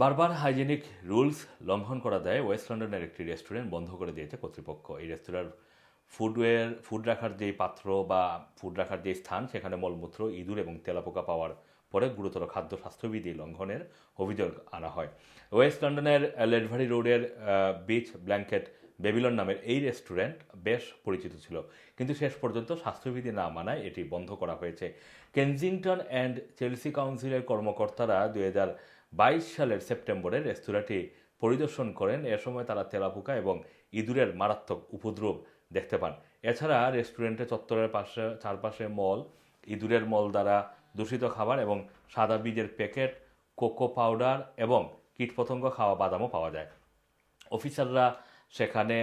বারবার hygienic rules লঙ্ঘন করা দেয় ওয়েস্ট লন্ডনের একটি রেস্টুরেন্ট বন্ধ করে দিয়েছে কর্তৃপক্ষ। এই রেস্তোরাঁর ফুডওয়্যার, ফুড রাখার যে পাত্র বা ফুড রাখার যে স্থান, সেখানে মলমূত্র, ইঁদুর এবং তেলাপোকা পাওয়ার পরে গুরুতর খাদ্য স্বাস্থ্যবিধি লঙ্ঘনের অভিযোগ আনা হয়। ওয়েস্ট লন্ডনের লেডভারি রোডের বিচ ব্ল্যাঙ্কেট বেবিলন নামের এই রেস্টুরেন্ট বেশ পরিচিত ছিল। কিন্তু শেষ পর্যন্ত স্বাস্থ্যবিধি না মানায় এটি বন্ধ করা হয়েছে। কেনজিংটন অ্যান্ড চেলসি কাউন্সিলের কর্মকর্তারা দুই হাজার বাইশ সালের সেপ্টেম্বরে রেস্তোরাঁটি পরিদর্শন করেন। এ সময় তারা তেলাপোকা এবং ইঁদুরের মারাত্মক উপদ্রব দেখতে পান। এছাড়া রেস্টুরেন্টে চত্বরের পাশে, চারপাশে মল, ইঁদুরের মল দ্বারা দূষিত খাবার এবং সাদা বীজের প্যাকেট, কোকো পাউডার এবং কীটপতঙ্গ খাওয়া বাদামও পাওয়া যায়। অফিসাররা সেখানে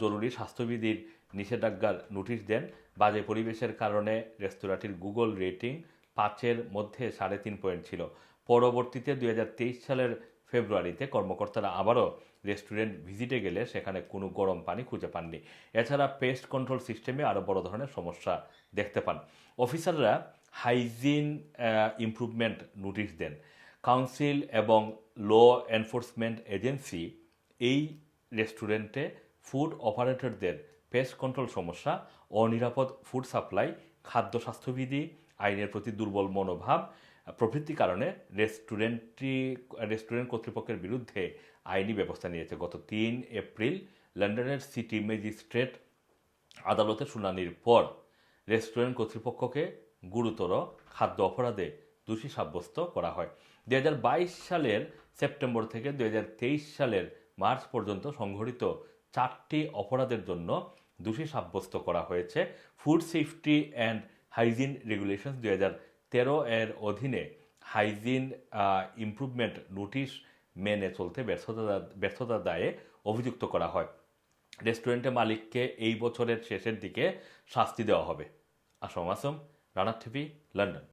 জরুরি স্বাস্থ্যবিধির নিষেধাজ্ঞার নোটিশ দেন। বাজে পরিবেশের কারণে রেস্তোরাঁটির গুগল রেটিং পাঁচের মধ্যে সাড়ে তিন পয়েন্ট ছিল। পরবর্তীতে দুই হাজার তেইশ সালের ফেব্রুয়ারিতে কর্মকর্তারা আবারও রেস্টুরেন্ট ভিজিটে গেলে সেখানে কোনো গরম পানি খুঁজে পাননি। এছাড়া পেস্ট কন্ট্রোল সিস্টেমে আরও বড় ধরনের সমস্যা দেখতে পান। অফিসাররা হাইজিন ইমপ্রুভমেন্ট নোটিশ দেন। কাউন্সিল এবং ল এনফোর্সমেন্ট এজেন্সি এই রেস্টুরেন্টে ফুড অপারেটরদের পেস্ট কন্ট্রোল সমস্যা, অনিরাপদ ফুড সাপ্লাই খাদ্য স্বাস্থ্যবিধি, আইনের প্রতি দুর্বল মনোভাব প্রভৃতি কারণে রেস্টুরেন্টটি, রেস্টুরেন্ট কর্তৃপক্ষের বিরুদ্ধে আইনি ব্যবস্থা নিয়েছে। গত তিন এপ্রিল লন্ডনের সিটি ম্যাজিস্ট্রেট আদালতে শুনানির পর রেস্টুরেন্ট কর্তৃপক্ষকে গুরুতর খাদ্য অপরাধে দোষী সাব্যস্ত করা হয়। দুই হাজার বাইশ সালের সেপ্টেম্বর থেকে দু হাজার তেইশ সালের মার্চ পর্যন্ত সংঘটিত চারটি অপরাধের জন্য দোষী সাব্যস্ত করা হয়েছে। Food safety and hygiene regulation দু হাজার তেরো এর অধীনে হাইজিন ইমপ্রুভমেন্ট নোটিশ মেনে চলতে ব্যর্থতা ব্যর্থতা দায়ে অভিযুক্ত করা হয়। রেস্টুরেন্টের মালিককে এই বছরের শেষের দিকে শাস্তি দেওয়া হবে। আসম আসম রানার টিভি, লন্ডন।